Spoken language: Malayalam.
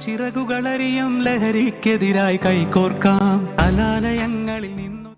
ചിറകുകളറിയും ലഹരിക്കെതിരായി കൈകോർക്കാം. അലാലയങ്ങളിൽ നിന്ന്